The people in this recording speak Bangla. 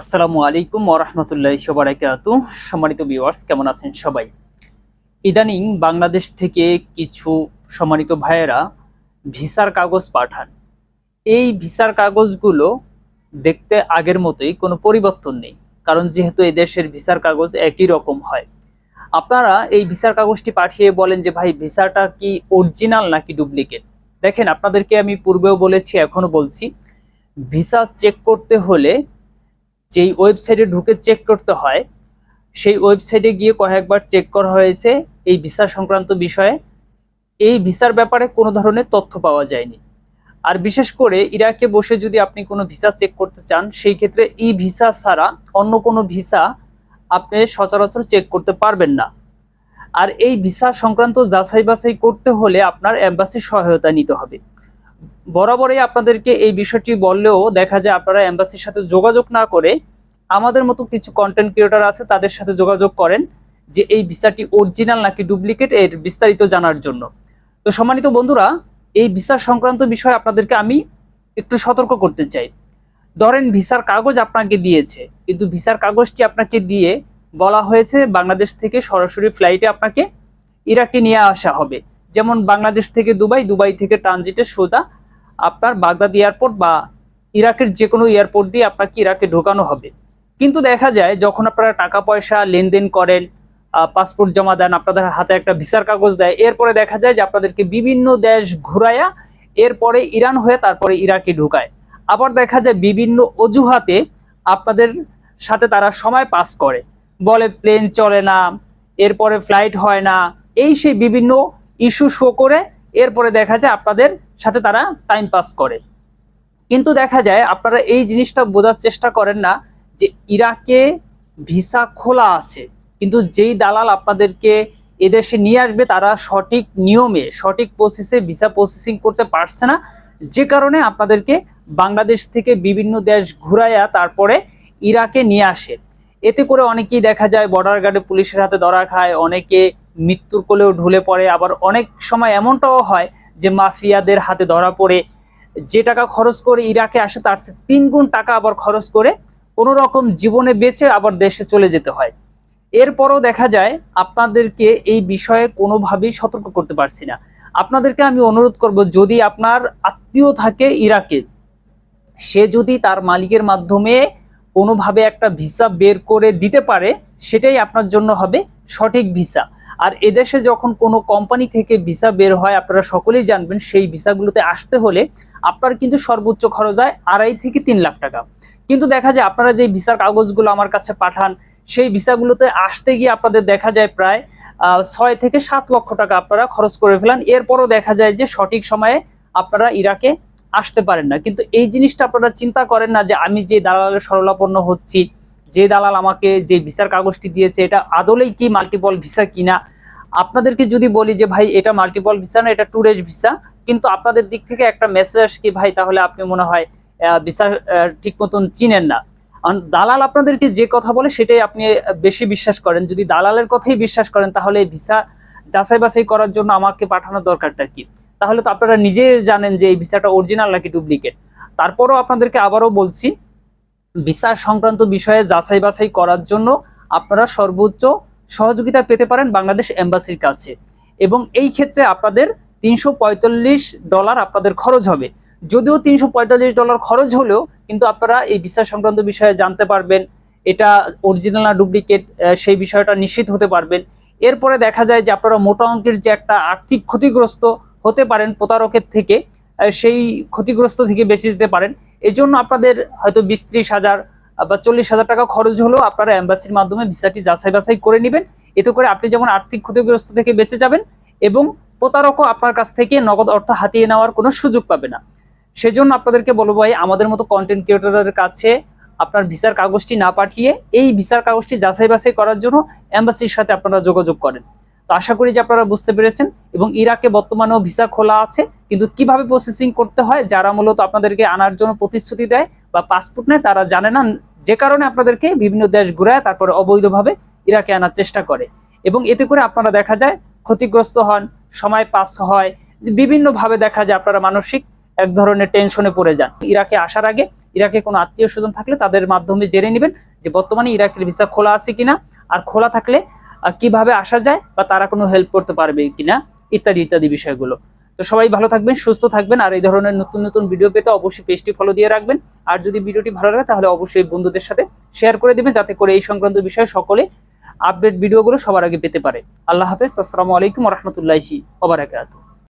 আসসালামু আলাইকুম ওরহমতুল্লাহ সবারাকাতু সম্মানিত ভিউয়ার্স কেমন আছেন সবাই? ইদানিং বাংলাদেশ থেকে কিছু সম্মানিত ভাইয়েরা ভিসার কাগজ পাঠান। এই ভিসার কাগজগুলো দেখতে আগের মতোই কোনো পরিবর্তন নেই, কারণ যেহেতু দেশের ভিসার কাগজ একই রকম হয়। আপনারা এই ভিসার কাগজটি পাঠিয়ে বলেন যে, ভাই, ভিসাটা কি অরিজিনাল নাকি ডুপ্লিকেট? দেখেন, আপনাদেরকে আমি পূর্বেও বলেছি এখনও বলছি। ভিসা চেক করতে হলে যেই ওয়েবসাইটে ঢুকে চেক করতে হয়, সেই ওয়েবসাইটে গিয়ে কয়েকবার চেক করা হয়েছে এই ভিসা সংক্রান্ত বিষয়ে। এই ভিসার ব্যাপারে কোনো ধরনের তথ্য পাওয়া যায়নি। আর বিশেষ করে ইরাকে বসে যদি আপনি কোনো ভিসা চেক করতে চান, সেই ক্ষেত্রে ই ভিসা ছাড়া অন্য কোনো ভিসা আপনি সচরাচর চেক করতে পারবেন না। আর এই ভিসা সংক্রান্ত যাচাই বাছাই করতে হলে আপনার অ্যাম্বাসির সহায়তা নিতে হবে। বরাবরই আপনাদেরকে এই বিষয়টি বললেও দেখা যায় আপনারা এম্বাসির সাথে যোগাযোগ না করে আমাদের মতো কিছু কন্টেন্ট ক্রিয়েটর আছে, তাদের সাথে যোগাযোগ করেন যে এই ভিসাটি অরিজিনাল নাকি ডুপ্লিকেট এর বিস্তারিত জানার জন্য। তো সম্মানিত বন্ধুরা, এই ভিসা সংক্রান্ত বিষয়ে আপনাদেরকে আমি একটু সতর্ক করতে চাই। ধরেন ভিসার কাগজ আপনাকে দিয়েছে, কিন্তু ভিসার কাগজটি আপনাকে দিয়ে বলা হয়েছে বাংলাদেশ থেকে সরাসরি ফ্লাইটে আপনাকে ইরাকে নিয়ে আসা হবে। যেমন বাংলাদেশ থেকে দুবাই দুবাই থেকে ট্রানজিটে সোজা আপনার বাগদাদ এয়ারপোর্ট বা ইরাকের যে কোনো এয়ারপোর্ট দিয়ে আপনাকে ইরাকে ঢোকানো হবে। কিন্তু দেখা যায়, যখন আপনারা টাকা পয়সা লেনদেন করেন পাসপোর্ট জমা দেন, আপনাদের হাতে একটা ভিসার কাগজ দেয়, এরপরে দেখা যায় যে আপনাদেরকে বিভিন্ন দেশ ঘুরাইয়া এরপরে ইরান হয়ে তারপরে ইরাকে ঢুকায়। আবার দেখা যায় বিভিন্ন অজুহাতে আপনাদের সাথে তারা সময় পাস করে। বলে প্লেন চলে না, এরপরে ফ্লাইট হয় না, এই সেই বিভিন্ন ইস্যু শো করে, এরপরে দেখা যায় আপনাদের সাথে তারা টাইম পাস করে। কিন্তু দেখা যায় আপনারা এই জিনিসটা বোঝার চেষ্টা করেন না যে ইরাকে ভিসা খোলা আছে, কিন্তু যেই দালাল আপনাদেরকে এদেশে নিয়ে আসবে তারা সঠিক নিয়মে, সঠিক প্রসেসে ভিসা প্রসেসিং করতে পারছে না। যে কারণে আপনাদেরকে বাংলাদেশ থেকে বিভিন্ন দেশ ঘুরাইয়া তারপরে ইরাকে নিয়ে আসে। এতে করে অনেকেই দেখা যায় বর্ডার গার্ডে পুলিশের হাতে ধরা খায়, অনেকে মৃত্যুর কোলেও ঢুলে পড়ে। আবার অনেক সময় এমনটাও হয় যে মাফিয়াদের হাতে ধরা পড়ে যে টাকা খরচ করে ইরাকে আসে তার তিন গুণ টাকা আবার খরচ করে কোনো রকম জীবনে বেঁচে আবার দেশে চলে যেতে হয়। এরপরও দেখা যায় আপনাদেরকে এই বিষয়ে কোনোভাবেই সতর্ক করতে পারছি না। আপনাদেরকে আমি অনুরোধ করব, যদি আপনার আত্মীয় থাকে ইরাকে, সে যদি তার মালিকের মাধ্যমে কোনোভাবে একটা ভিসা বের করে দিতে পারে, সেটাই আপনার জন্য হবে সঠিক ভিসা। আর এদেশে যখন কোনো কোম্পানি থেকে ভিসা বের হয়, আপনারা সকলেই জানবেন সেই ভিসাগুলোতে আসতে হলে আপনার কিন্তু সর্বোচ্চ খরচ হয় আড়াই থেকে তিন লাখ টাকা। কিন্তু দেখা যায় আপনারা যে ভিসার কাগজগুলো আমার কাছে পাঠান, সেই ভিসাগুলোতে আসতে গিয়ে আপনাদের দেখা যায় প্রায় ছয় থেকে সাত লক্ষ টাকা আপনারা খরচ করে ফেলান। এরপরও দেখা যায় যে সঠিক সময়ে আপনারা ইরাকে আসতে পারেন না। কিন্তু এই জিনিসটা আপনারা চিন্তা করেন না যে আমি যে দালালের সরলাপন্ন হচ্ছি যে দালাল আমাকে যে ভিসার কাগজটি দিয়েছে, এটা আদলেই কি মাল্টিপল ভিসা কিনা? আপনাদেরকে যদি বলি যে, ভাই, এটা মাল্টিপল ভিসা না, এটা ট্যুরিস্ট ভিসা কিন্তু আপনাদের দিক থেকে একটা মেসেজ কি, ভাই, তাহলে আপনি মনে হয় ভিসা ঠিক মতন চিনেন না। দালাল আপনাদেরকে যে কথা বলে, সেটাই আপনি বেশি বিশ্বাস করেন। যদি দালালের কথাই বিশ্বাস করেন, তাহলে ভিসা যাচাই বাছাই করার জন্য আমাকে পাঠানোর দরকারটা কি? তাহলে তো আপনারা নিজেই জানেন যে এই ভিসাটা অরিজিনাল নাকি ডুপ্লিকেট তারপরও আপনাদেরকে আবারও বলছি ভিসা সংক্রান্ত বিষয়ে যাচাই বাছাই করার জন্য আপনারা সর্বোচ্চ সহযোগিতা পেতে পারেন বাংলাদেশ এম্বাসির কাছে। এবং এই ক্ষেত্রে আপনাদের তিনশো পঁয়তাল্লিশ ডলার আপনাদের খরচ হবে। যদিও তিনশো পঁয়তাল্লিশ ডলার খরচ হলেও কিন্তু আপনারা এই বিচার সংক্রান্ত বিষয়ে জানতে পারবেন। এটা অরিজিনাল না ডুপ্লিকেট সেই বিষয়টা নিশ্চিত হতে পারবেন। এরপরে দেখা যায় যে আপনারা মোটা অঙ্কের যে একটা আর্থিক ক্ষতিগ্রস্ত হতে পারেন প্রতারকের থেকে সেই ক্ষতিগ্রস্ত থেকে বেঁচে যেতে পারেন। এই জন্য আপনাদের হয়তো বিশ ত্রিশ হাজার বা চল্লিশ হাজার টাকা খরচ হলেও আপনারা অ্যাম্বাসির মাধ্যমে ভিসাটি যাচাই বাছাই করে নেবেন। এতে করে আপনি যেমন আর্থিক ক্ষতিগ্রস্ত থেকে বেঁচে যাবেন এবং প্রতারকও আপনার কাছ থেকে নগদ অর্থ হাতিয়ে নেওয়ার কোনো সুযোগ পাবে না। সেজন্য আপনাদেরকে বলব ভাই, আমাদের মতো কন্টেন্ট ক্রিয়েটরের কাছে আপনার ভিসার কাগজটি না পাঠিয়ে এই ভিসার কাগজটি যাচাই বাছাই করার জন্য অ্যাম্বাসির সাথে আপনারা যোগাযোগ করেন। তো আশা করি যে আপনারা বুঝতে পেরেছেন। এবং ইরাকে বর্তমানেও ভিসা খোলা আছে, কিন্তু কীভাবে প্রসেসিং করতে হয়, যারা মূলত আপনাদেরকে আনার জন্য প্রতিশ্রুতি দেয় বা পাসপোর্ট নেয়, তারা জানে না। যে কারণে আপনাদেরকে বিভিন্ন দেশ ঘুরায়, তারপরে অবৈধভাবে ইরাকে আনার চেষ্টা করে। এবং এতে করে আপনারা দেখা যায়, ক্ষতিগ্রস্ত হন, সময় পাস হয়, বিভিন্নভাবে দেখা যায় আপনারা মানসিক এক ধরনের টেনশনে পড়ে যান। ইরাকে আসার আগে ইরাকে কোনো আত্মীয় স্বজন থাকলে তাদের মাধ্যমে জেনে নেবেন যে বর্তমানে ইরাকের ভিসা খোলা আছে কিনা। আর খোলা থাকলে কীভাবে আসা যায় বা তারা কোনো হেল্প করতে পারবে কিনা, ইত্যাদি ইত্যাদি বিষয়গুলো। তো সবাই ভালো থাকবেন, সুস্থ থাকবেন, আর এই ধরনের নতুন নতুন ভিডিও পেতে অবশ্যই পেজটি ফলো দিয়ে রাখবেন। আর যদি ভিডিওটি ভালো লাগে, তাহলে অবশ্যই বন্ধুদের সাথে শেয়ার করে দেবেন, যাতে করে এই সংক্রান্ত বিষয়ে সকলে আপডেট ভিডিওগুলো সবার আগে পেতে পারে। আল্লাহ হাফেজ, আসসালামু আলাইকুম রহমতুল্লাহি ওবরাকাতুহ